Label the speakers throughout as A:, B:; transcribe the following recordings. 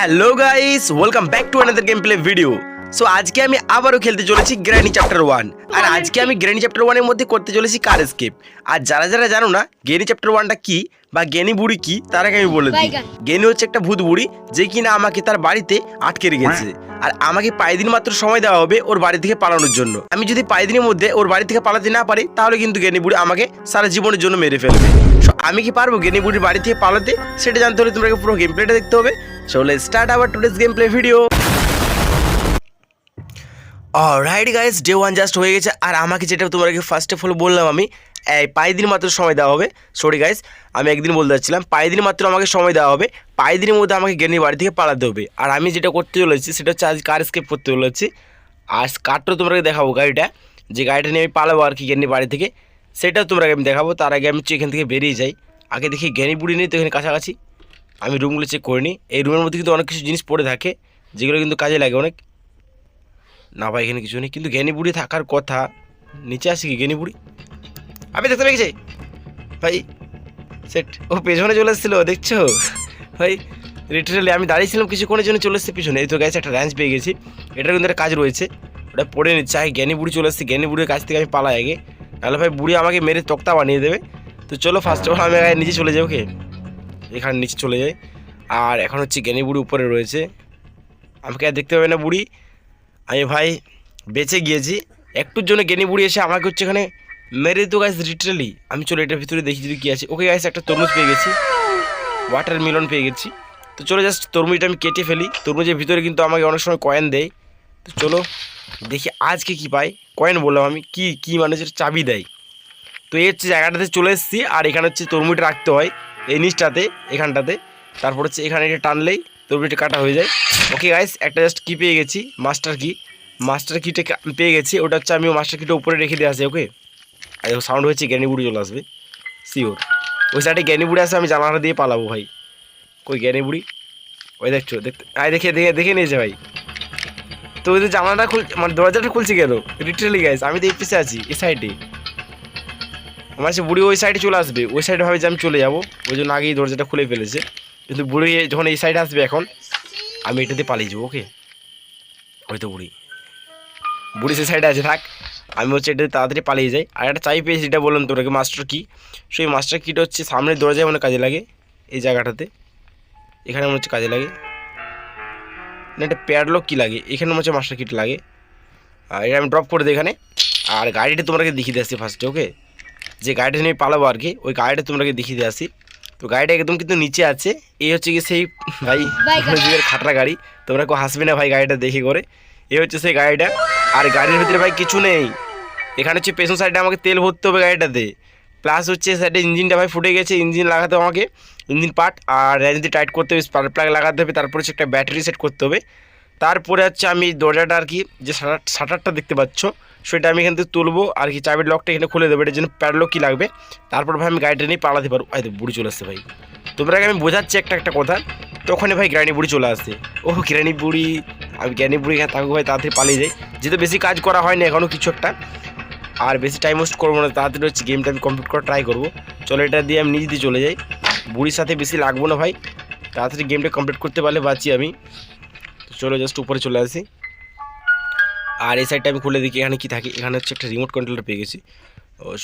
A: Hello guys welcome back to another game play video so আজকে আমি আবারও খেলতে চলেছি গ্র্যানি চ্যাপ্টার ওয়ান আর আজকে আমি গ্র্যানি চ্যাপ্টার ওয়ানের মধ্যে করতে চলেছি কার স্কেপ আর যারা যারা জানো না গ্রেনি চ্যাপ্টার ওয়ানটা কি বা জ্ঞানী বুড়ি কি তার আগে আমি বলে দিই। জ্ঞানী হচ্ছে একটা ভূত বুড়ি যে কিনা আমাকে তার বাড়িতে আটকে রেখেছে। আর আমাকে পাঁচ দিন মাত্র সময় দেওয়া হবে ওর বাড়ি থেকে পালানোর জন্য। আমি যদি পাঁচ দিনের মধ্যে ওর বাড়ি থেকে পালাতে না পারি তাহলে কিন্তু জ্ঞানী বুড়ি আমাকে সারা জীবনের জন্য মেরে ফেলবে। আমি কি পারব জ্ঞানী বুড়ির বাড়ি থেকে পালাতে? সেটা জানতে হলে তোমাকে পুরো গেম প্লেটা দেখতে হবে। So let's start our today's game play video alright guys day one just হয়ে গেছে। আর আমাকে যেটা তোমাকে ফার্স্ট অফ অল বললাম আমি, এই পাঁচ দিন মাত্র সময় দেওয়া হবে। সরি গাইস আমি একদিন বলতে যাচ্ছিলাম পাঁচ দিন মাত্র আমাকে সময় দেওয়া হবে। পাঁচ দিনের মধ্যে আমাকে জ্ঞানীর বাড়ি থেকে পালাতে হবে। আর আমি যেটা করতে চলেছি, সেটা হচ্ছে আজ কার স্কেপ করতে চলেছি। আর কারটা তোমাকে দেখাবো গাড়িটা। যে গাড়িটা নিয়ে আমি পালাবো আর কি জ্ঞানীর বাড়ি থেকে সেটাও তোমাকে আমি দেখাবো। তার আগে আমি এখান থেকে বেরিয়ে যাই। আগে দেখি জ্ঞানী বুড়ি নেই, তো এখানে কাছাকাছি। আমি রুমগুলো চেক করে নিই। এই রুমের মধ্যে কিন্তু অনেক কিছু জিনিস পড়ে থাকে, যেগুলো কিন্তু কাজে লাগে অনেক। না ভাই, এখানে কিছু নেই। কিন্তু জ্ঞানী বুড়ি থাকার কথা, নিচে আসি কি জ্ঞানী বুড়ি? আমি দেখতে পেয়ে গেছি? ভাই, সেট, ও পেছনে চলে এসেছিল, দেখছ? ভাই লিটারালি আমি দাঁড়িয়েছিলাম কিছুক্ষণের জন্য, চলে এসেছে পিছনে। এই তো গেছে একটা র্যাঞ্চ পেয়ে গেছি। এটার কিন্তু একটা কাজ রয়েছে। ওটা পড়ে নিচ্ছে। আগে জ্ঞানী বুড়ি চলে এসেছে। জ্ঞানী বুড়ির কাছ থেকে আমি পালাই আগে। নাহলে ভাই, বুড়ি আমাকে মেরে তক্তা বানিয়ে দেবে। তো চলো ফার্স্ট অফ অল আমি আগে নিচে চলে যাব ওকে এখানে নিচে চলে যাই। আর এখন হচ্ছে জ্ঞানী বুড়ি উপরে রয়েছে। আমাকে আর দেখতে পাবে না বুড়ি। আমি ভাই বেঁচে গিয়েছি। একটুর জন্য জ্ঞানী বুড়ি এসে আমাকে হচ্ছে এখানে মেরে তো গাছ লিটারালি আমি চলো এটার ভিতরে দেখি যদি কী আছে। ওকে গাছ একটা তরমুজ পেয়ে গেছি। ওয়াটার মিলন পেয়ে গেছি। তো চলো জাস্ট তরমুজটা আমি কেটে ফেলি। তরমুজের ভিতরে কিন্তু আমাকে অনেক সময় কয়েন দেয়। তো চলো দেখি আজকে কি পাই। কয়েন বললাম আমি, কি কি মানুষের চাবি দেয়। তো এই হচ্ছে জায়গাটাতে চলে এসেছি। আর এখানে হচ্ছে তরমুজটা রাখতে হয়। এই নিচটাতে, এখানটাতে। তারপর হচ্ছে এখানে এটা টানলেই তরমুজটা কাটা হয়ে যায়। ওকে গাইস একটা জাস্ট কি পেয়ে গেছি মাস্টার কি মাস্টার কিটে পেয়ে গেছি, ওটা হচ্ছে আমি মাস্টার কিটে উপরে রেখে দিয়ে আসি ওকে আর সাউন্ড হয়েছে, জ্ঞানী বুড়ি চলে আসবে শিওর ওই সাইডে জ্ঞানী বুড়ি আসে আমি জানালা দিয়ে পালাবো, ভাই। কই জ্ঞানী বুড়ি? ওই দেখছ, দেখতে আয়, দেখে দেখে দেখে নিয়েছে, ভাই। তো ওই জানালাটা খুল মানে দরজাটা খুলছি কেন? লিটারালি গাইস আমি তো এই পিসে আছি, এই সাইডে আমার সে বুড়ি ওই সাইডে চলে আসবে, ওই সাইডে ভাবে যে আমি চলে যাব, ওই জন্য আগেই দরজাটা খুলে ফেলেছে। কিন্তু বুড়ি যখন এই সাইডে আসবে এখন, আমি এটাতে পালিয়ে যাব ওকে ওই তো বুড়ি। বুড়ি সে সাইডে আছে, থাক। আমি হচ্ছে এটাতে তাড়াতাড়ি পালিয়ে যাই। আর একটা চাই পেয়েছি, যেটা বললাম তোরাকে মাস্টার কি সেই মাস্টার কিটা হচ্ছে সামনের দরজায় মনে কাজে লাগে, এই জায়গাটাতে। এখানে মনে হচ্ছে কাজে লাগে। না, এটা প্যাডলক কী লাগে? এখানে মনে হচ্ছে মাস্টার কিট লাগে। আর এটা আমি ড্রপ করে দিই এখানে। আর গাড়িটা তোমাকে দেখিয়ে দিয়ে আসছি ফার্স্টে ওকে যে গাড়িটা নিয়ে পালাবো আর কি, ওই গাড়িটা তোমাকে দেখিয়ে দিয়ে আসি তো গাড়িটা একদম কিন্তু নিচে আছে। এই হচ্ছে কি সেই ভাই। খাটরা গাড়ি। তোমরা কেউ হাসবে না ভাই গাড়িটা দেখে করে। এই হচ্ছে সেই গাড়িটা। আর গাড়ির ভিতরে ভাই কিছু নেই। এখানে হচ্ছে পেছন সাইডে আমাকে তেল ভরতে হবে গাড়িটাতে। প্লাস হচ্ছে সাইডে ইঞ্জিনটা ভাই ফুটে গেছে ইঞ্জিন লাগাতে হবে আমাকে। ইঞ্জিন পার্ট আর দিয়ে টাইট করতে হবে স্পার্ক প্লাগ লাগাতে হবে তারপরে হচ্ছে একটা ব্যাটারি সেট করতে হবে। তারপরে হচ্ছে আমি দরজাটা আর কি যে শাটার শাটারটা দেখতে পাচ্ছ সেটা আমি এখান থেকে তুলবো, আর কি চাবির লকটা এখানে খুলে দেবো এটার জন্য প্যাডলক কি লাগবে। তারপর ভাই আমি গাড়িটা নিয়ে পালাতে পারব। তো বুড়ি চলে আসছে ভাই। তোমরাকে আমি বোঝাচ্ছি একটা একটা কথা। তখনই ভাই গ্রানি বুড়ি চলে আসছে। ও গ্রানি বুড়ি। আমি জ্ঞানী বুড়ি এখানে থাকব ভাই, তাড়াতাড়ি পালিয়ে যাই। যেহেতু বেশি কাজ করা হয়নি এখনও কিছু একটা। আর বেশি টাইম ওয়েস্ট করব না, তাড়াতাড়ি হচ্ছে গেমটা আমি কমপ্লিট করা ট্রাই করব। চলো এটা দিয়ে আমি নিজে দিয়ে চলে যাই। বুড়ির সাথে বেশি লাগবো না ভাই। তাড়াতাড়ি গেমটা কমপ্লিট করতে পারলে বাঁচি আমি। চলো জাস্ট উপরে চলে আসি। আর এই সাইডটা আমি খুলে দেখি এখানে কি থাকে এখানে হচ্ছে একটা রিমোট কন্ট্রোলার পেয়ে গেছি।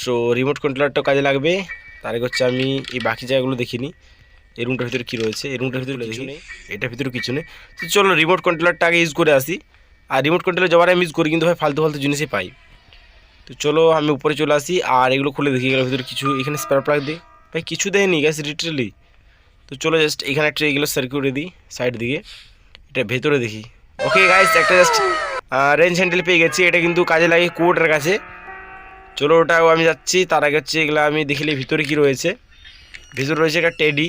A: সো রিমোট কন্ট্রোলারটাও কাজে লাগবে তার আগে হচ্ছে আমি এই বাকি জায়গাগুলো দেখিনি এই রুমটার ভিতরে কী রয়েছে এই রুমটার ভিতরে কিছু নেই। এটার ভিতরে কিছু নেই। তো চলো রিমোট কন্ট্রোলারটা আগে ইউজ করে আসি। আর রিমোট কন্ট্রোলার যাওয়ার আমি ইউজ করি কিন্তু ভাই ফালতু ফালতু জিনিসই পাই। তো চলো আমি উপরে চলে আসি আর এগুলো খুলে দেখি এগুলোর ভিতরে কিছু এখানে স্পেয়ার প্লাগ দিই ভাই কিছু দেয়নি গ্যাস লিটারালি তো চলো জাস্ট এখানে একটা এগুলো সার্কিউটে দিই সাইড দিকে। এটা ভেতরে দেখি। ওকে গাইস একটা জাস্ট রেঞ্জ হ্যান্ডেল পেয়ে গেছি, এটা কিন্তু কাজে লাগে কোর্টের কাছে। চলো ওটাও আমি যাচ্ছি, তার আগে হচ্ছে এগুলো আমি দেখিলে ভিতরে কি রয়েছে। ভিতরে রয়েছে একটা টেডি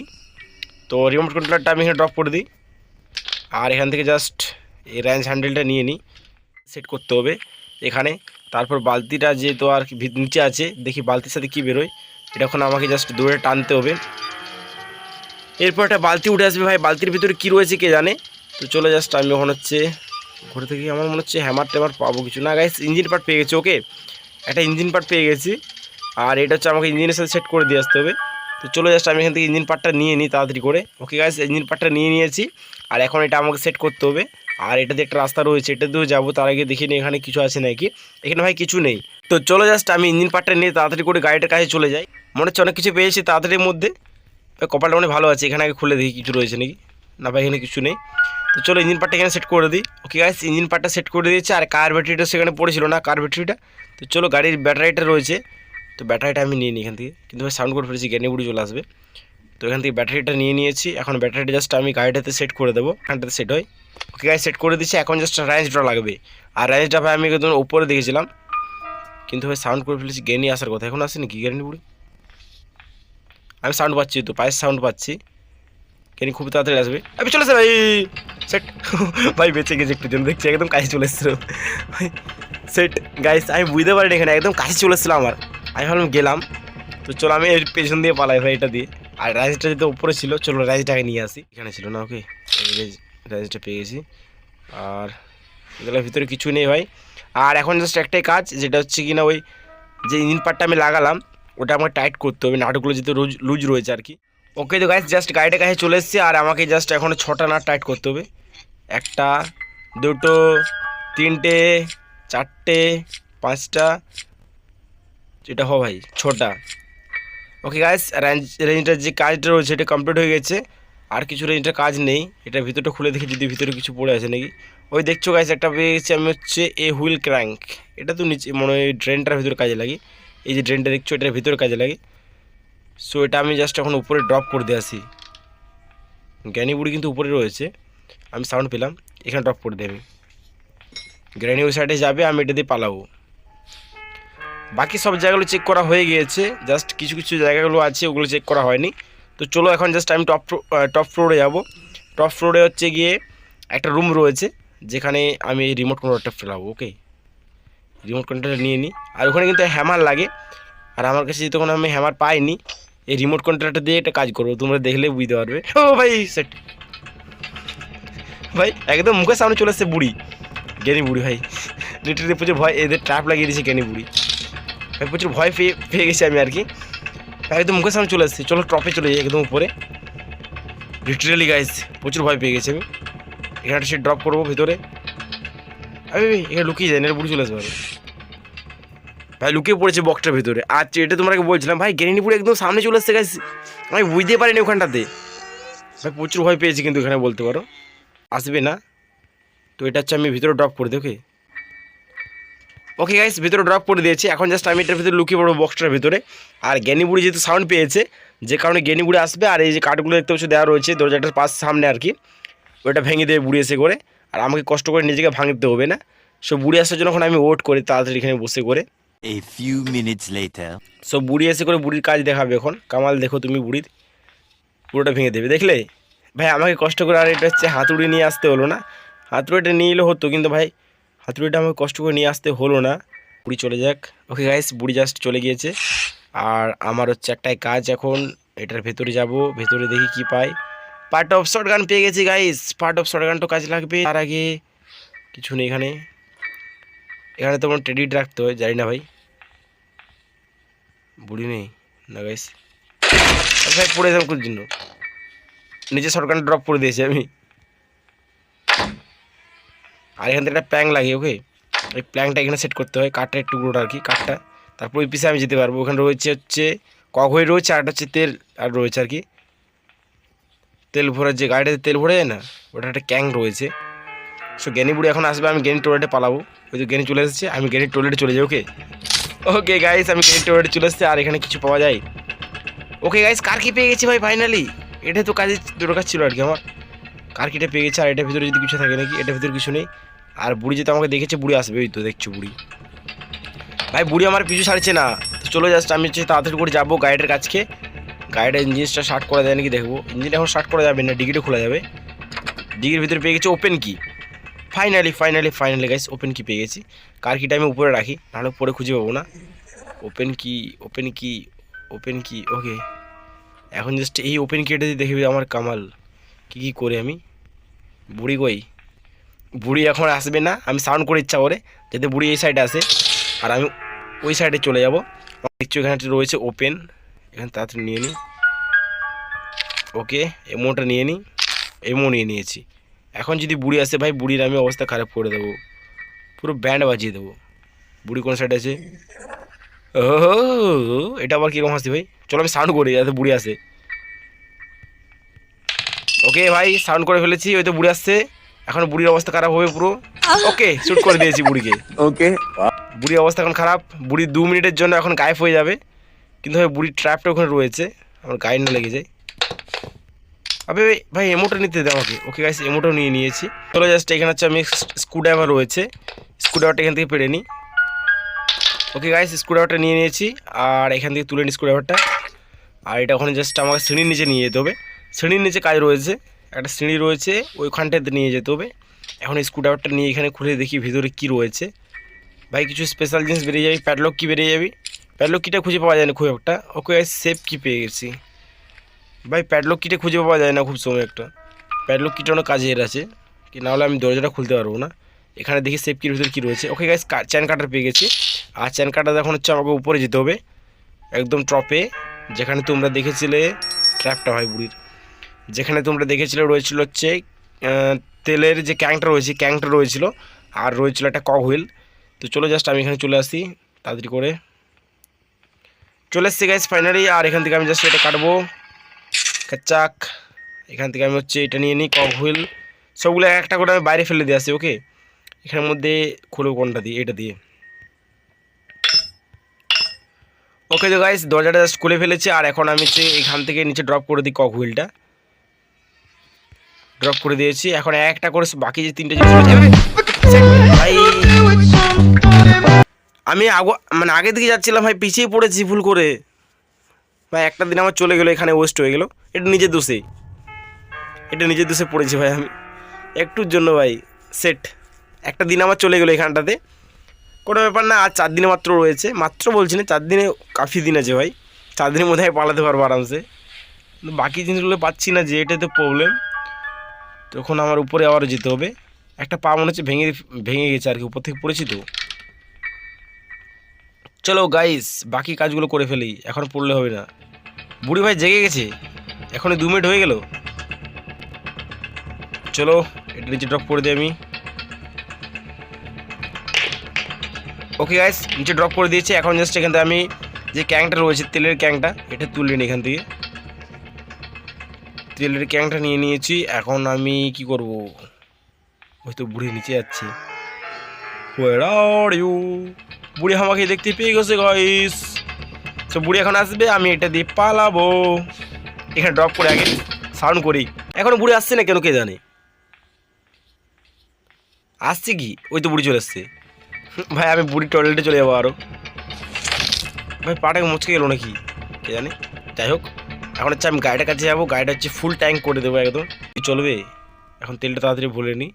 A: তো রিমোট কন্ট্রোলারটা আমি এখানে ড্রপ করে দিই। আর এখান থেকে জাস্ট এই রেঞ্জ হ্যান্ডেলটা নিয়ে নিই সেট করতে হবে এখানে। তারপর বালতিটা যে তো আর কি নিচে আছে, দেখি বালতির সাথে কি বেরোয়। এটা এখন আমাকে জাস্ট দূরে টানতে হবে। এরপর একটা বালতি উঠে আসবে ভাই, বালতির ভিতরে কি রয়েছে কে জানে? তো চলে জাস্ট আমি ওখানে হচ্ছে ঘুরে থেকে আমার মনে হচ্ছে হ্যামার ট্যামার পাবো কিছু। না গাইস ইঞ্জিন পার্ট পেয়ে গেছি ওকে একটা ইঞ্জিন পার্ট পেয়ে গেছি। আর এটা হচ্ছে আমাকে ইঞ্জিনের সাথে সেট করে দিয়ে আসতে হবে। তো চলে জাস্ট আমি এখান থেকে ইঞ্জিন পার্টটা নিয়ে নিই তাড়াতাড়ি করে। ওকে গাইস ইঞ্জিন পার্টটা নিয়ে নিয়েছি। আর এখন এটা আমাকে সেট করতে হবে। আর এটা একটা রাস্তা রয়েছে, এটা দিয়েও যাব। তার আগে দেখিনি এখানে কিছু আছে নাকি। এখানে ভাই কিছু নেই। তো চলো জাস্ট আমি ইঞ্জিন পার্টটা নিয়ে তাড়াতাড়ি করে গাড়িটার কাছে চলে যাই। মনে হচ্ছে অনেক কিছু পেয়েছি তাড়াতাড়ির মধ্যে। কপালটা মানে ভালো আছে। এখানে আগে খুলে দেখি কিছু রয়েছে নাকি। না ভাই, এখানে কিছু নেই। তো চলো ইঞ্জিন পার্টটা এখানে সেট করে দিই। ওকে গাইস ইঞ্জিন পার্টটা সেট করে দিয়েছে আর কার ব্যাটারিটা সেখানে পড়েছিল না কার ব্যাটারিটা তো চলো গাড়ির ব্যাটারিটা রয়েছে। তো ব্যাটারিটা আমি নিয়ে নিই এখান থেকে। কিন্তু ভাই সাউন্ড করে ফেলেছি জ্ঞানী বুড়ি চলে আসবে। তো এখান থেকে ব্যাটারিটা নিয়ে নিয়েছি। এখন ব্যাটারিটা জাস্ট আমি গাড়িটাতে সেট করে দেবো। এখানটাতে সেট হয়। ওকে গাড়ি সেট করে দিচ্ছি এখন জাস্ট র্যাঞ্চটা লাগবে। আর র্যাঞ্চটা ভাই আমি একদম উপরে দেখেছিলাম। কিন্তু ভাই সাউন্ড করে ফেলেছি, জ্ঞানী আসার কথা। এখন আসেনি কি জ্ঞানী বুড়ি আমি সাউন্ড পাচ্ছি তো, পায়ের সাউন্ড পাচ্ছি। কেন খুব তাড়াতাড়ি আসবে? আমি চলে ভাই। সেট ভাই, বেঁচে গেছে একটু জন্য দেখছি একদম কাছে চলে এসেছিল। সেট গাইস আমি বুঝতে পারিনি এখানে, একদম কাছে চলে এসেছিল আমার। আমি ভাবলাম গেলাম। তো চলো, আমি এর পেছন দিয়ে পালাই ভাই এটা দিয়ে। আর রাইসটা যদি উপরে ছিল, চলো রাইসটাকে নিয়ে আসি। এখানে ছিল না ওকে রাইসটা পেয়ে গেছি। আর এগুলোর ভিতরে কিছু নেই ভাই। আর এখন জাস্ট একটাই কাজ, যেটা হচ্ছে কি না ওই যে ইঞ্জিন পার্টটা আমি লাগালাম, ওটা আমাকে টাইট করতে হবে। নাটগুলো যেহেতু রোজ লুজ রয়েছে আর কি। ওকে তো গাইস জাস্ট গাড়িটার কাছে চলে এসেছি আর আমাকে জাস্ট এখন ছটা নাট টাইট করতে হবে। একটা, দুটো, তিনটে, চারটে, পাঁচটা এটা হ ভাই, ছটা। ওকে গাইস রেঞ্জ রেঞ্জটার যে কাজটা রয়েছে এটা কমপ্লিট হয়ে গেছে। আর কিছু রেঞ্জটার কাজ নেই। এটা ভিতরটা খুলে দেখি, যদি ভিতরে কিছু পড়ে আছে নাকি। ওই দেখছ গাইস একটা পেয়ে গেছি আমি হচ্ছে এ হুইল ক্র্যাঙ্ক এটা তো নিচে মনে হয় ড্রেনটার ভিতরে কাজে লাগে। এই যে ড্রেনটা দেখছ, এটার ভিতরে কাজে লাগে। সো এটা আমি জাস্ট এখন উপরে ড্রপ করে দিয়ে আসি। বুড়ি কিন্তু উপরে রয়েছে। আমি সাউন্ড পেলাম। এখানে ড্রপ করে দিই আমি গ্র্যানি ওই সাইডে যাবে, আমি এটা দিয়ে পালাবো। বাকি সব জায়গাগুলো চেক করা হয়ে গিয়েছে। জাস্ট কিছু কিছু জায়গাগুলো আছে, ওগুলো চেক করা হয়নি। তো চলো এখন জাস্ট আমি টপ টপ ফ্লোরে যাব। টপ ফ্লোরে হচ্ছে গিয়ে একটা রুম রয়েছে, যেখানে আমি রিমোট কন্ট্রোলটা ফেলাবো ওকে রিমোট কন্ট্রোলটা নিয়ে নিই আর ওখানে কিন্তু হ্যামার লাগে। আর আমার কাছে তখন আমি হ্যামার পাইনি এই রিমোট কন্ট্রোলটা দিয়ে একটা কাজ করব, তোমরা দেখলে বুঝতে পারবে। ও ভাই সেট ভাই, একদম মুখের সামনে চলে এসছে বুড়ি। জ্ঞানী বুড়ি ভাই? লিটারি প্রচুর ভয়, এদের ট্র্যাপ লাগিয়ে দিয়েছে জ্ঞানী বুড়ি। ভাই, প্রচুর ভয় পেয়ে পেয়ে গেছি আমি আর কি। একদম মুখের সামনে চলে এসেছি। চলো টপে চলে যাই একদম উপরে। লিটারেলি গাইস প্রচুর ভয় পেয়ে গেছি আমি। এখানে সে ড্রপ করব ভিতরে। আরে, এখানে লুকিয়ে যায় না বুড়ি চলে আসবে। ভাই, লুকিয়ে পড়েছে বক্সটার ভিতরে। আচ্ছা এটা তোমাকে বলছিলাম, ভাই, গেরিনিপুরে একদম সামনে চলে এসছে গাইস আমি বুঝতে পারিনি ওখানটাতে। ভাই, প্রচুর ভয় পেয়েছি কিন্তু এখানে বলতে পারো। আসবে না? তো এটা হচ্ছে আমি ভিতরে ড্রপ করে দিই ওকে ওকে গাইস ভিতরে ড্রপ করে দিয়েছি। এখন জাস্ট আমি এটার ভিতরে লুকিয়ে পড়ব বক্সটার ভিতরে। আর জ্ঞানীবুড়ি যেহেতু সাউন্ড পেয়েছে, যে কারণে জ্ঞানীবুড়ি আসবে। আর এই যে কাঠগুলো দেখতে পাচ্ছ, দেওয়া রয়েছে দরজাটার পাশ সামনে আর কি। ওটা ভেঙে দেবে বুড়ি এসে করে। আর আমাকে কষ্ট করে নিজেকে ভাঙতে হবে না। সো বুড়ি আসার জন্য এখন আমি ওয়েট করি, তাড়াতাড়ি এখানে বসে করে।
B: A few minutes later.
A: So বুড়ি এসে করে বুড়ির কাজ দেখাবে এখন। কামাল, দেখো তুমি বুড়ির। পুরোটা ভেঙে দেবে, দেখলে? ভাই, আমাকে কষ্ট করে আর এটা হচ্ছে হাতুড়ি নিয়ে আসতে হলো না। হাতুড়িটা নিয়ে এলে হতো, কিন্তু ভাই, হাতুড়িটা আমাকে কষ্ট করে নিয়ে আসতে হলো না। বুড়ি চলে যাক। ওকে গাইস বুড়ি জাস্ট চলে গিয়েছে। আর আমার হচ্ছে একটাই কাজ এখন, এটার ভেতরে যাব। ভেতরে দেখি কি পাই। পার্ট অফ শর্ট গান পেয়ে গেছি guys part of short gun তো কাজে লাগবে। তার আগে কিছু নেই এখানে। এখানে তোমার ক্রেডিট রাখতে হয়, জানি না ভাই। বুড়ি নেই, না গাইস ভাই, পড়ে যাম কোন জন্য। নিচে সরকার ড্রপ করে দিয়েছি আমি। আর এখান থেকে একটা প্ল্যাং লাগে ওকে ওই প্ল্যাংটা এখানে সেট করতে হয়, কাঠটা একটু গুঁড়োটা আর কি, কাঠটা। তারপর ওই পিসে আমি যেতে পারব। ওখানে রয়েছে হচ্ছে কঘই রয়েছে, আর হচ্ছে তেল, আর রয়েছে আর কি। তেল ভরার যে গাড়িটাতে তেল ভরে যায় না ওটা একটা ক্যাং রয়েছে। সো জ্ঞানী বুড়ি এখন আসবে, আমি জ্ঞানী টয়লেটে পালাবো। ওই যে জ্ঞানী চলে এসেছে, আমি জ্ঞানী টয়লেটে চলে যাই ওকে ওকে গাইস আমি জ্ঞানী টয়লেটে চলে এসেছি, আর এখানে কিছু পাওয়া যায়। ওকে গাইস কার কি পেয়ে গেছি ভাই ফাইনালি এটা তো কাজে দরকার ছিল আর কি আমার। কার কিটা পেয়ে গেছে, আর এটার ভিতরে যদি কিছু থাকে নাকি, এটার ভিতরে কিছু নেই। আর বুড়ি যেটা আমাকে দেখেছে, বুড়ি আসবে, ওই তো দেখছ বুড়ি। ভাই, বুড়ি আমার পিছু ছাড়ছে না। চলো জাস্ট আমি হচ্ছে তাড়াতাড়ি করে যাব গাড়িটার কাছকে। গাড়িটার ইঞ্জিনটা স্টার্ট করা যায় নাকি দেখব। ইঞ্জিন এখন স্টার্ট করা যাবে না, ডিগিটা খোলা যাবে। ডিগির ভিতরে পেয়ে গেছে open key finally finally finally guys open key পেয়ে গেছি। কার কিটা আমি উপরে রাখি, নাহলে পরে খুঁজে পাবো না। ওপেন কি ওপেন কি ওপেন কি ওকে এখন জাস্ট এই ওপেন কিটা দিয়ে দেখবি আমার কামাল কি কি করে আমি। বুড়ি কই? বুড়ি এখন আসবে না, আমি সাউন্ড করে ইচ্ছা করে, যাতে বুড়ি এই সাইডে আসে। আর আমি ওই সাইডে চলে যাব। দেখছি এখানে রয়েছে ওপেন এখানে তাড়াতাড়ি নিয়ে নিই ওকে এমোটা নিয়ে নিই এমো নিয়ে নিয়েছি। এখন যদি বুড়ি আসে ভাই বুড়ির আমি অবস্থা খারাপ করে দেবো। পুরো ব্যান্ড বাজিয়ে দেবো। বুড়ি কোন সাইডে আছে? ও এটা আবার কীরকম হাসি ভাই? চলো আমি সাউন্ড করি যাতে বুড়ি আসে। ওকে ভাই সাউন্ড করে ফেলেছি ওই তো বুড়ি আসছে। এখন বুড়ির অবস্থা খারাপ হবে পুরো। ওকে শুট করে দিয়েছি বুড়িকে।
C: ওকে
A: বুড়ির অবস্থা এখন খারাপ। বুড়ি দু মিনিটের জন্য এখন গায়েব হয়ে যাবে। কিন্তু ভাই বুড়ির ট্র্যাপটা ওখানে রয়েছে। আমার গায়ে না লেগে যায়। আবে ভাই, এমোটা নিতে দে আমাকে। ওকে গাইস এমোটাও নিয়ে নিয়েছি। চলো জাস্ট এখানে হচ্ছে আমি স্ক্রুড্রাইভার রয়েছে। স্ক্রুড্রাইভারটা এখান থেকে পেরে নিই ওকে গাইস স্ক্রুড্রাইভারটা নিয়ে নিয়েছি। আর এখান থেকে তুলে নিই স্ক্রুড্রাইভারটা আর এটা ওখানে জাস্ট আমাকে সিঁড়ির নিচে নিয়ে যেতে হবে। সিঁড়ির নিচে কাজ রয়েছে। একটা সিঁড়ি রয়েছে ওইখানটাতে নিয়ে যেতে হবে। এখন স্ক্রুড্রাইভারটা নিয়ে এখানে খুলে দেখি ভিতরে কি রয়েছে। ভাই কিছু স্পেশাল জিনিস বেরিয়ে যাবে। প্যাডলক কি বেরিয়ে যাবি? প্যাডলক কিটা খুঁজে পাওয়া যায় না খুব একটা। ওকে সেফ কি পেয়ে গেছি? ভাই প্যাডলক কিটা খুঁজে পাওয়া যায় না খুব সময় একটা। প্যাডলক কিটা অনেক কাজের আছে। কি নাহলে আমি দরজাটা খুলতে পারব না। এখানে দেখি সেফ কির ভিতরে কী রয়েছে। ওকে গাইস চ্যান কাটার পেয়ে গেছি। আর চ্যান কাটার এখন হচ্ছে আমাকে উপরে যেতে হবে। একদম টপে যেখানে তোমরা দেখেছিলে ট্র্যাপটা হয় বুড়ির। যেখানে তোমরা দেখেছিলে রয়েছিল হচ্ছে তেলের যে ক্যাংটা রয়েছে, ক্যাংটা রয়েছিল। আর রয়েছিল একটা কক হুইল তো চলো জাস্ট আমি এখানে চলে আসি, তাড়াতাড়ি করে। চলে এসছি গাইস ফাইনালি আর এখান থেকে আমি জাস্ট এটা কাটবো। কাচাক এখান থেকে আমি হচ্ছে এটা নিয়ে নিই কক হুইল। সবগুলো এক একটা করে আমি বাইরে ফেলে দিয়ে আসি, ওকে? এখানের মধ্যে খুলবো কোনটা দিয়ে? এটা দিয়ে। ওকে তো গাইস দরজাটা জাস্ট খুলে ফেলেছি, আর এখন আমি হচ্ছে এখান থেকে নিচে ড্রপ করে দিই কক হুইলটা। ড্রপ করে দিয়েছি, এখন একটা করে বাকি যে তিনটে জিনিস আমি আগো মানে আগে দিকে যাচ্ছিলাম, ভাই, পিছিয়ে পড়েছি ভুল করে। ভাই, একটা দিন আমার চলে গেলো, এখানে ওয়েস্ট হয়ে গেলো। এটা নিজের দোষে। এটা নিজের দোষে পড়েছি ভাই আমি। একটুর জন্য ভাই সেট একটা দিন আমার চলে গেলো এখানটাতে। কোনো ব্যাপার না, আর চার দিনে মাত্র রয়েছে। মাত্র বলছি না, চার দিনে কাফি দিন আছে ভাই। চার দিনের মধ্যে পালাতে পারব আরামসে। বাকি জিনিসগুলো পাচ্ছি না, যে এটাই তো প্রবলেম তখন আমার উপরে আবারও যেতে হবে। একটা পা মনে হচ্ছে ভেঙে ভেঙে গেছে আর কি, উপর থেকে পড়েছি তো। চলো গাইস বাকি কাজগুলো করে ফেলি, এখন পড়লে হবে না। বুড়ি ভাই জেগে গেছে এখন দু মিনিট হয়ে গেল। চলো, এটা নিচে ড্রপ করে দিই আমি। ওকে গাইস নিচে ড্রপ করে দিয়েছি, এখন জাস্ট এখান থেকে আমি যে ক্যাংটা রয়েছে, তেলের ক্যাংটা, এটা তুলে নিই এখান থেকে। তেলের ক্যাংটা নিয়ে নিয়েছি, এখন আমি কি করব? ওই তো বুড়ি নিচে যাচ্ছে। Where are you? বুড়ি আমাকে দেখতে পেয়ে গেছে গাইস তো বুড়ি এখন আসবে, আমি এটা দিয়ে পালাবো। এখানে ড্রপ করে আগে সাউন্ড করি। এখন বুড়ি আসছে না কেন কে জানে? আসছে কি? ওই তো বুড়ি চলে আসছে ভাই, আমি বুড়ি টয়লেটে চলে যাব আরও ভাই, পাটাকে মুচকে গেলো নাকি? কে জানে? যাই হোক, এখন হচ্ছে আমি গাড়িটার কাছে যাব। গাড়িটা হচ্ছে ফুল ট্যাঙ্ক করে দেবো একদম। চলবে? এখন তেলটা তাড়াতাড়ি ভরে নিই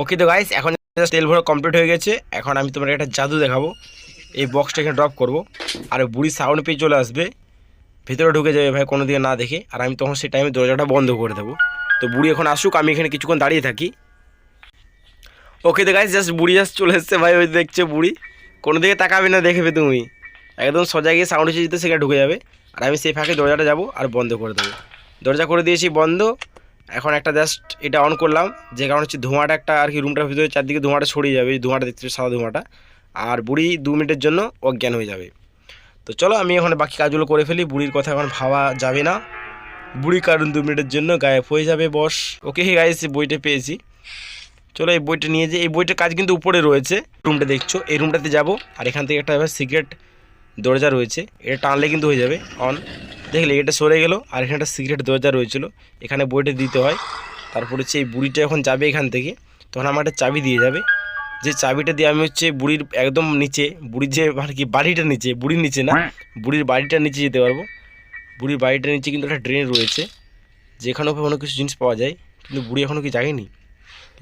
A: ওকে তো গাইস এখন তেল ভরা কমপ্লিট হয়ে গেছে। এখন আমি তোমার একটা জাদু দেখাবো। এই বক্সটা এখানে ড্রপ করব। আর বুড়ি সাউন্ড পেয়ে চলে আসবে। ভেতরে ঢুকে যাবে ভাই কোনো দিকে না দেখে। আর আমি তখন সেই টাইমে দরজাটা বন্ধ করে দেবো। তো বুড়ি এখন আসুক, আমি এখানে কিছুক্ষণ দাঁড়িয়ে থাকি। ওকে তো গাইস জাস্ট বুড়ি জাস্ট চলে এসছে ভাই, ওই দেখছে বুড়ি। কোনো দিকে তাকাবে না দেখবে তুমি। একদম সোজা গিয়ে সাউন্ড এসে যেতে, সেখানে ঢুকে যাবে। আর আমি সেই ফাঁকে দরজাটা যাব আর বন্ধ করে দেবো। দরজা করে দিয়েছি বন্ধ। এখন একটা জাস্ট এটা অন করলাম, যে কারণ হচ্ছে ধোঁয়াটা একটা আর কি রুমটার ভিতরে চারদিকে ধোঁয়াটা ছড়িয়ে যাবে, এই ধোঁয়াটা দেখতে সাদা ধোঁয়াটা। আর বুড়ি দু মিনিটের জন্য অজ্ঞান হয়ে যাবে। তো চলো আমি এখন বাকি কাজগুলো করে ফেলি, বুড়ির কথা এখন ভাবা যাবে না। বুড়ি কারণ দু মিনিটের জন্য গায়েব হয়ে যাবে বস। ওকে হে গাইস বইটা পেয়েছি। চলো এই বইটা নিয়ে যে এই বইটার কাজ কিন্তু উপরে রয়েছে। রুমটা দেখছ, এই রুমটাতে যাব। আর এখান থেকে একটা সিগারেট দরজা রয়েছে। এটা টানলে কিন্তু হয়ে যাবে অন দেখলে এটা সরে গেল আর এখানে একটা সিগারেট দরজা রয়েছিল। এখানে বইটা দিতে হয়। তারপর হচ্ছে এই বুড়িটা যখন যাবে এখান থেকে। তখন আমার একটা চাবি দিয়ে যাবে। যে চাবিটা দিয়ে আমি হচ্ছে বুড়ির একদম নিচে, বুড়ির যে আর কি বাড়িটার নিচে, বুড়ির নিচে না, বুড়ির বাড়িটার নিচে যেতে পারব। বুড়ির বাড়িটার নিচে কিন্তু একটা ড্রেন রয়েছে। যেখানে অনেক কিছু জিনিস পাওয়া যায়। কিন্তু বুড়ি এখনও কি জাগেনি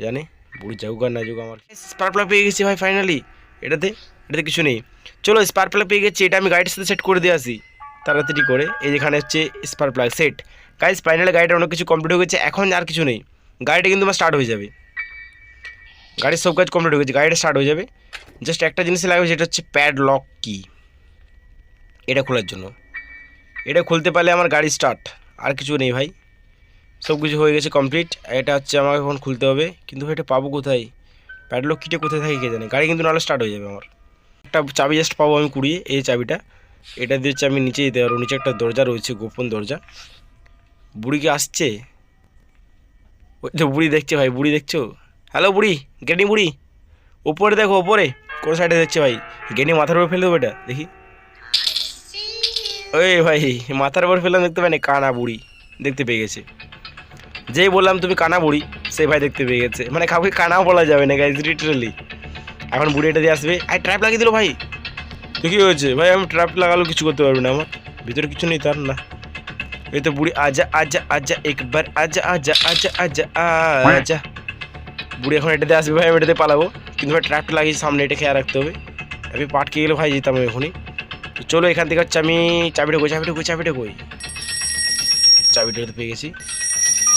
A: জানে? বুড়ি যাগুক আর না যাগুক আমার স্পার প্লাগ পেয়ে গেছি ভাই ফাইনালি এটাতে? এটাতে কিছু নেই। চলো স্পার প্লাগ পেয়ে গেছি। এটা আমি গাড়ির সাথে সেট করে দিয়ে আসি। তাড়াতাড়ি করে। এই যেখানে হচ্ছে spark plug set guys finally গাড়িটা অনেক কিছু কমপ্লিট হয়ে গেছে, এখন আর কিছু নেই। গাড়িটা কিন্তু আমার স্টার্ট হয়ে যাবে। গাড়ির সব কাজ কমপ্লিট হয়ে গেছে, গাড়িটা স্টার্ট হয়ে যাবে। জাস্ট একটা জিনিস লাগবে যেটা হচ্ছে প্যাড লক কি এটা খোলার জন্য। এটা খুলতে পারলে আমার গাড়ি স্টার্ট আর কিছু নেই ভাই। সব কিছু হয়ে গেছে কমপ্লিট এটা হচ্ছে আমাকে এখন খুলতে হবে। কিন্তু এটা পাবো কোথায়? প্যাডলক কিটে কোথায় থাকে কে জানে? গাড়ি কিন্তু নাহলে স্টার্ট হয়ে যাবে আমার। একটা চাবি জাস্ট পাবো আমি কুড়িয়ে, এই চাবিটা। এটা দিয়ে হচ্ছে আমি নিচে যেতে পারব। নিচে একটা দরজা রয়েছে গোপন দরজা। বুড়ি কি আসছে? ওই তো বুড়ি দেখছে ভাই বুড়ি দেখছ? হ্যালো বুড়ি গেনি বুড়ি। ওপরে দেখো ওপরে কোন সাইডে দেখছে ভাই? গেনি মাথার উপর ফেলে দেবো এটা দেখি। ওই ভাই মাথার উপর ফেললাম দেখতে পাই না কানা বুড়ি দেখতে পেয়ে গেছে। যেই বললাম তুমি কানা বুড়ি সেই ভাই দেখতে পেয়ে গেছে। মানে কাউকে কানাও বলা যাবে না গাইজ লিটারালি এখন বুড়ি এটা দিয়ে আসবে। আর ট্র্যাপ লাগিয়ে দিল ভাই। তো কী হয়েছে। ভাই, আমি ট্র্যাপ লাগালেও কিছু করতে পারবি না আমার। ভিতরে কিছু নেই, তার না। এই তো বুড়ি, আজা আজা আজা, একবার, আজা আজা আজা আজা আজা। বুড়ি, এখন এটাতে আসবে ভাই, আমি এটাতে পালাবো। কিন্তু ভাই ট্র্যাপটা লাগিয়েছি, সামনে এটা খেয়াল রাখতে হবে। আমি পাটকে গেলে ভাই, যেতাম এখনই। তো চলো, এখান থেকে হচ্ছে আমি চাবিটা কই চাবিটা কই চাবিটা কই চাবিটা তো পেয়ে গেছি।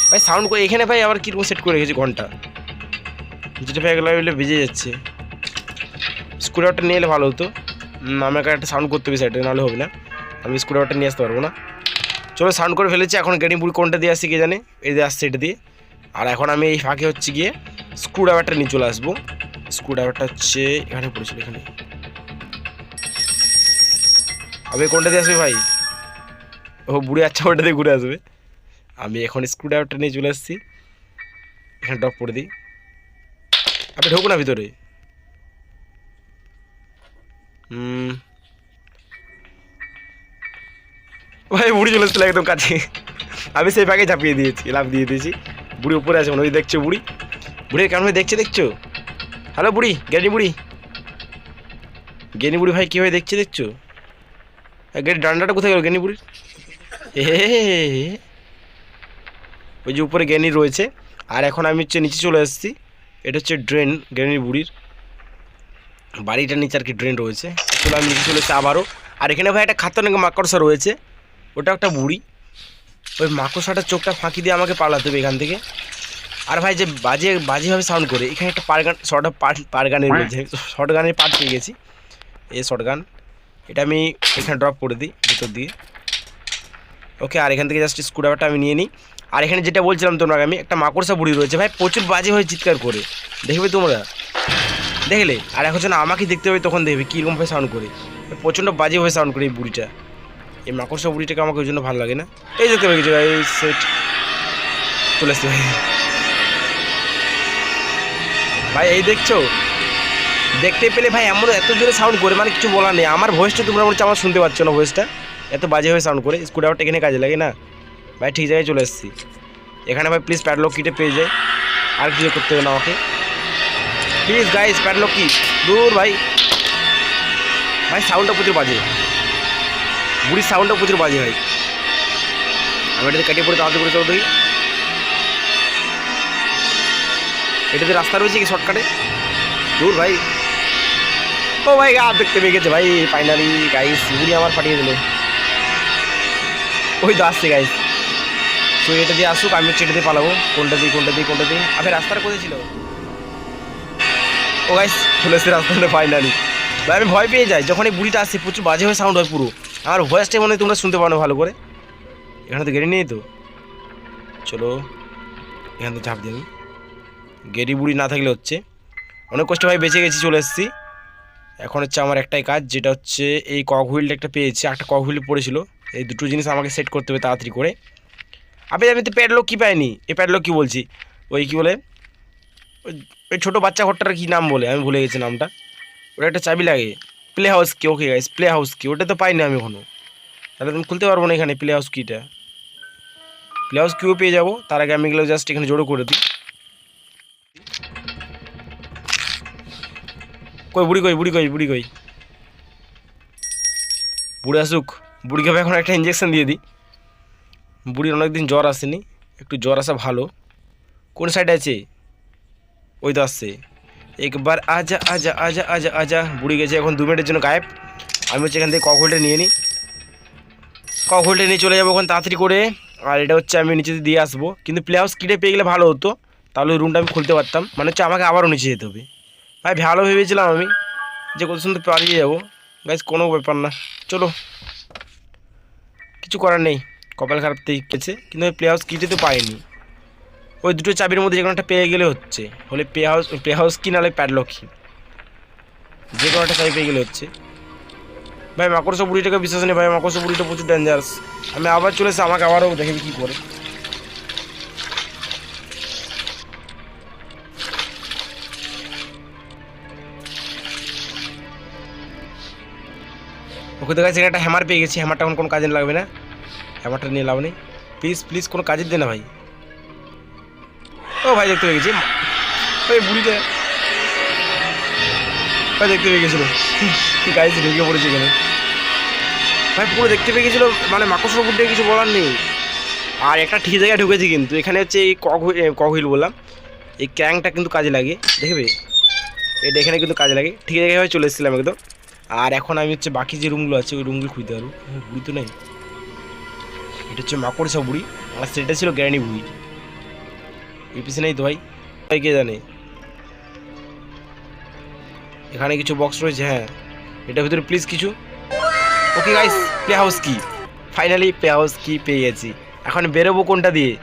A: ভাই সাউন্ড করে এখানে ভাই, আবার কীরকম সেট করে রেখেছি ঘণ্টা? যেটা ভাই এগুলো বেজে যাচ্ছে। স্ক্রুড্রাইভারটা নিয়ে এলে ভালো হতো। আমাকে একটা সাউন্ড করতে হবে সাইডে নাহলে হবে না। আমি স্ক্রুড্রাইভারটা নিয়ে আসতে পারব না। চলো সাউন্ড করে ফেলেছি, এখন গাড়ি বুড়ি কোনটা দিয়ে আসছি কে জানে? এই দিয়ে আসছে এটা দিয়ে। আর এখন আমি এই ফাঁকে হচ্ছে গিয়ে স্ক্রুড্রাইভারটা নিয়ে চলে আসব। স্ক্রুড্রাইভারটা হচ্ছে এখানে পড়েছিল, এখানে। আবে, কোনটা দিয়ে আসবে ভাই? ও, বুড়ি আচ্ছা ওটা দিয়ে ঘুরে আসবে। আমি এখন স্ক্রুড্রাইভারটা নিয়ে চলে আসছি। এখানে ড্রপ করে দিই। আপনি ঢোকুন না ভিতরে। ভাই, বুড়ি চলে এসেছিল একদম কাছে। আমি সেই ফাঁকে ঝাঁপিয়ে দিয়েছি লাভ দিয়ে দিয়েছি। বুড়ি উপরে আছে, মনে হয় দেখছ বুড়ি। বুড়ি, কেমন দেখছে, দেখছ? হ্যালো বুড়ি জ্ঞানী বুড়ি। জ্ঞানী বুড়ি ভাই, কী ভাই দেখছে, দেখছ? গাড়ি ডান্ডাটা কোথায় গেল জ্ঞানী বুড়ির? হে। ওই যে উপরে জ্ঞানী রয়েছে, আর এখন আমি হচ্ছে নিচে চলে এসেছি। এটা হচ্ছে ড্রেন জ্ঞানীর বুড়ির। বাড়িটার নিচে আর কি ড্রেন রয়েছে। চলো আমি নিচে চলে এসেছি আবারও। আর এখানে ভাই একটা খাতরনাক মাকড়সা রয়েছে। ওটা একটা বুড়ি। ওই মাকড়সাটার চোখটা ফাঁকি দিয়ে আমাকে পালাতে হবে এখান থেকে। আর ভাই যে বাজে, বাজেভাবে সাউন্ড করে, এখানে একটা পার গান শর্ট পার গানের মধ্যে শর্ট গানের পার্ট পেয়ে গেছি। A short gun. এটা আমি এখানে ড্রপ করে দিই, ভিতর দিয়ে। ওকে আর এখান থেকে জাস্ট স্ক্রুড্রাইভারটা আমি নিয়ে নিই। আর এখানে যেটা বলছিলাম তোমরা আমি, একটা মাকড়সা বুড়ি রয়েছে। ভাই প্রচুর বাজে হয়ে চিৎকার করে। দেখবে তোমরা? দেখলে? আর এখন যেন আমাকে দেখতে হবে, তখন দেখবে কীরকমভাবে সাউন্ড করে। প্রচণ্ড বাজে হয়ে সাউন্ড করে এই বুড়িটা। এই মাকড়সা বুড়িটাকে আমাকে ওই জন্য ভালো লাগে না। এই দেখতে গেছি ভাই এই সেট চলে এসছে ভাই ভাই, এই দেখছ? দেখতে পেলে ভাই এমন এত জোরে সাউন্ড করে মানে কিছু বলার নেই। আমার ভয়েসটা তোমরা বলছো, আমার শুনতে পাচ্ছ না ভয়েসটা এত বাজে হয়ে সাউন্ড করে স্ক্রুড্রাইভারটা এখানে কাজে লাগে না। ভাই, ঠিক জায়গায় চলে এসেছি। এখানে ভাই প্লিজ প্যাডলক কিটে পেয়ে যায় আর কিছু করতে হবে না আমাকে। প্লিজ গাইস প্যাডলক কি দূর ভাই ভাই সাউন্ডটা প্রচুর বাজে বুড়ির সাউন্ডটা প্রচুর বাজে ভাই আমি এটাতে কাটিয়ে পড়ে তাড়াতাড়ি করে চলো দেখি এটাতে রাস্তা রয়েছে কি শর্টকাটে দূর ভাই ও ভাই গা দেখতে পেয়ে গেছে ভাই ফাইনালি গাইস বুড়ি আমার পাঠিয়ে দিল ওই তো আসছে গাইস তো এটা দিয়ে আসুক আমি হচ্ছে এটা দিয়ে পালাবো কোনটা দিই কোনটা দিই কোনটা দিই আপনি রাস্তাটা কোথায় ছিল ও গাইস চলে এসছে রাস্তাটা ফাইনালি ভাই, আমি ভয় পেয়ে যাই যখন এই বুড়িটা আসছে প্রচুর বাজে হয়ে সাউন্ড হয় পুরো। আমার ভয়েসটা মনে হয় তোমরা শুনতে পারো ভালো করে। এখানে তো গেড়ি নেই তো। চলো, এখান থেকে ঝাঁপ আমি গেড়ি বুড়ি না থাকলে হচ্ছে। অনেক কষ্ট ভাই বেঁচে গেছি, চলে এসেছি। এখন হচ্ছে আমার একটাই কাজ, যেটা হচ্ছে এই কক হুইলটা একটা পেয়েছি একটা কক হুইল পড়েছিল। এই দুটো জিনিস আমাকে সেট করতে হবে তাড়াতাড়ি করে। আপনি আমি তো প্যাডলক কী পাইনি? এই প্যাডলক কী বলছি? ওই কী বলে? ওই ছোটো বাচ্চা ঘরটার কী নাম বলে? আমি ভুলে গেছি নামটা। ওটা একটা চাবি লাগে। প্লে হাউস কি ওকে গাইস প্লে হাউস কি ওটা তো পাইনি আমি এখনও তাহলে তুমি খুলতে পারব না এখানে প্লে হাউস কিটা প্লে হাউস কিও পেয়ে যাব। তার আগে আমি এগুলো জাস্ট এখানে জোড়ো করে দিই। কই, বুড়ি কই বুড়ি কই বুড়ি কই? বুড়ি আসুক। বুড়িকে এখন একটা ইঞ্জেকশন দিয়ে দিই। বুড়ির অনেকদিন জ্বর আসেনি। একটু জ্বর আসা ভালো। কোন সাইডে আছে? ওই তো আসছে। একবার আজা আজা আজা আজা আজা, বুড়ি গেছে এখন দু মিনিটের জন্য গায়েব। আমি হচ্ছে এখান থেকে হোল্ডে নিয়ে নিই। কক নিয়ে চলে যাব ওখানে তাড়াতাড়ি করে। আর এটা হচ্ছে আমি নিচে দিয়ে আসব। কিন্তু প্লে হাউস কিটে পেয়ে গেলে ভালো হতো। তাহলে ওই রুমটা আমি খুলতে পারতাম। মানে হচ্ছে আমাকে আবারও নিচে যেতে হবে। ভাই, ভালো ভেবেছিলাম আমি যে কত সুন্দর পালিয়ে যাব। গাইজ কোনো ব্যাপার না। চলো। কিছু করার নেই। কপাল খারাপ থেকে গেছে। কিন্তু আমি প্লে হাউস কিটে তো পাইনি। ওই দুটো চাবির মধ্যে যে কোনো একটা পেয়ে গেলে হচ্ছে। হলে পে হাউস পে হাউস কি নাহলে প্যাডলক কি? যে কোনো একটা চাবি পেয়ে গেলে হচ্ছে। ভাই, মাকড়সা বুড়িটাকে বিশ্বাস নেই, ভাই, মাকড়সা বুড়িটা প্রচুর ডেঞ্জারাস আমি আবার চলে এসে আমাকে আবারও দেখবি কী করে। ওকে দেখা যাচ্ছে একটা হ্যামার পেয়ে গেছি। হ্যামারটা এখন কোনো কাজে লাগবে না। হ্যামারটা নিয়ে লাভ নেই। প্লিজ প্লিজ কোনো কাজের দে না ভাই। ও ভাই, দেখতে পেয়ে গেছি। ওই বুড়িটা। ভাই, দেখতে পেয়ে গেছিল। গাইজ, ঢুকে পড়েছে এখানে। ভাই, পুরো দেখতে পেয়ে গেছিল মানে মাকড়সা বুড়িটা কিছু বলার নেই। আর একটা ঠিক জায়গায় ঢুকেছি কিন্তু, এখানে হচ্ছে এই কক হুইল বললাম। এই ক্র্যাঙ্কটা কিন্তু কাজে লাগে, দেখবে? এটা এখানে কিন্তু কাজে লাগে। ঠিক জায়গায় চলে এসেছিলাম একদম। আর এখন আমি হচ্ছে বাকি যে রুমগুলো আছে, ওই রুমগুলো খুঁজতে পারব। বুড়ি তো নেই। এটা হচ্ছে মাকড়সা বুড়ি। আর সেটা ছিল গ্যারানি বুড়ি। পিছনে নেই তো ভাই। ভাই, কে জানে? এখানে কিছু বক্স রয়েছে হ্যাঁ। এটার ভিতরে প্লিজ কিছু। Okay guys play house key finally play house key পেয়ে গেছি। এখন বেরোবো কোনটা দিয়ে?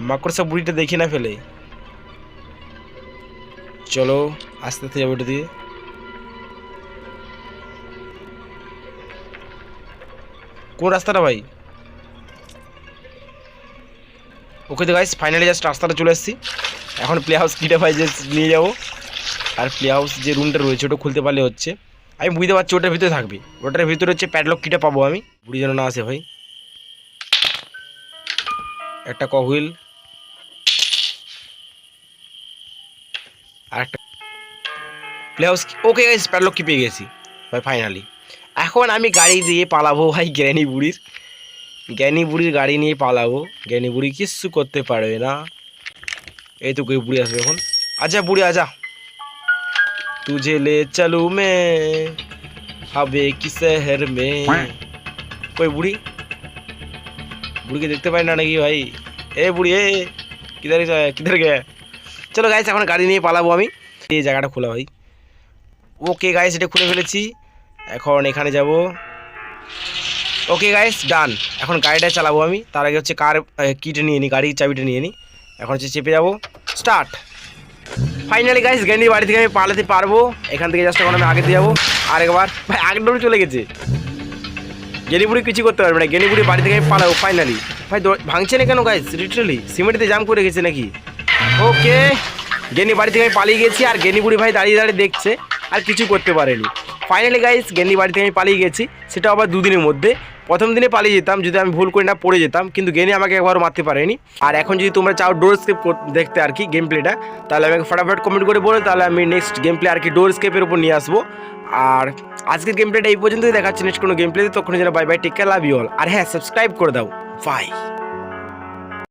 A: মাকড়সা বুড়িটা দেখি না ফেলে। চলো, আস্তে আস্তে যাব ওটা দিয়ে। কোন রাস্তাটা ভাই? ওকে তো গাইস ফাইনালি জাস্ট রাস্তাটা চলে এসেছি। এখন প্লে হাউস কিটা ভাই যে নিয়ে যাব। আর প্লে হাউস যে রুমটা রয়েছে, ওটা খুলতে পারলে হচ্ছে। আমি বুঝতে পারছি ওটার ভিতরে থাকবে। ওটার ভিতরে হচ্ছে প্যাডলক কিটা পাবো আমি। বুড়ি যেন না আসে ভাই। একটা কহুইল আর একটা play house okay guys padlock key পেয়ে গেছি। ভাই ফাইনালি এখন আমি গাড়ি দিয়ে পালাবো ভাই জ্ঞানী বুড়ির। জ্ঞানী বুড়ির গাড়ি নিয়ে পালাবো। জ্ঞানী বুড়ি কিচ্ছু করতে পারবে না। এই তো বুড়ি আসবে এখন। আচ্ছা বুড়ি আজা তুঝে লে চলু মে, হবে কি শহর মে? কই বুড়ি? বুড়িকে দেখতে পাই না নাকি ভাই? এ বুড়ি, এ, কিধার কিধার গে? চলো গাইস এখন গাড়ি নিয়ে পালাবো আমি। এই জায়গাটা খোলা ভাই। ওকে গাইস এটা খুলে ফেলেছি। এখন এখানে যাব। ওকে গাইস ডান এখন গাড়িটা চালাবো আমি। তার আগে হচ্ছে কার কিটা নিয়ে নিই গাড়ির চাবিটা নিয়ে নিই এখন হচ্ছে চেপে যাব। স্টার্ট ফাইনালি গাইস গ্যান্ডির বাড়ি থেকে আমি পালাতে পারব। এখান থেকে জাস্ট এখন আমি আগে দিয়ে যাব। আরেকবার। ভাই আগের ডোরে চলে গেছে। গেনিপুরি কিছু করতে পারবে না। গেনিপুরি বাড়ি থেকে আমি পালাবো ফাইনালি ভাই ভাঙছে না কেন গাইস লিটারালি সিমেন্টে জাম করে গেছে নাকি? ওকে গেনি বাড়ি থেকে আমি পালিয়ে গেছি আর গেনিপুরি ভাই দাঁড়িয়ে দাঁড়িয়ে দেখছে। আর কিছু করতে পারেনি। ফাইনালি গাইস গেনি বাড়ি থেকে আমি পালিয়ে গেছি। সেটা আবার দুদিনের মধ্যে। প্রথম দিনে পালিয়ে যেতাম, যদি আমি ভুল করে না, পড়ে যেতাম, কিন্তু গেনি আমাকে একবারও মারতে পারেনি। আর এখন যদি তোমরা চাও ডোর স্কেপ দেখতে আর কি গেম প্লেটা তাহলে আমাকে ফটাফট কমেন্ট করে বলো, তাহলে আমি নেক্সট গেম প্লে আর কি ডোর স্কেপের উপর নিয়ে আসব। আর আজকের গেম প্লেটা এই পর্যন্তই, দেখাচ্ছি নেক্সট কোনো গেম প্লেতে তখন যেন bye bye take care love you all আর হ্যাঁ সাবস্ক্রাইব করে দাও। বাই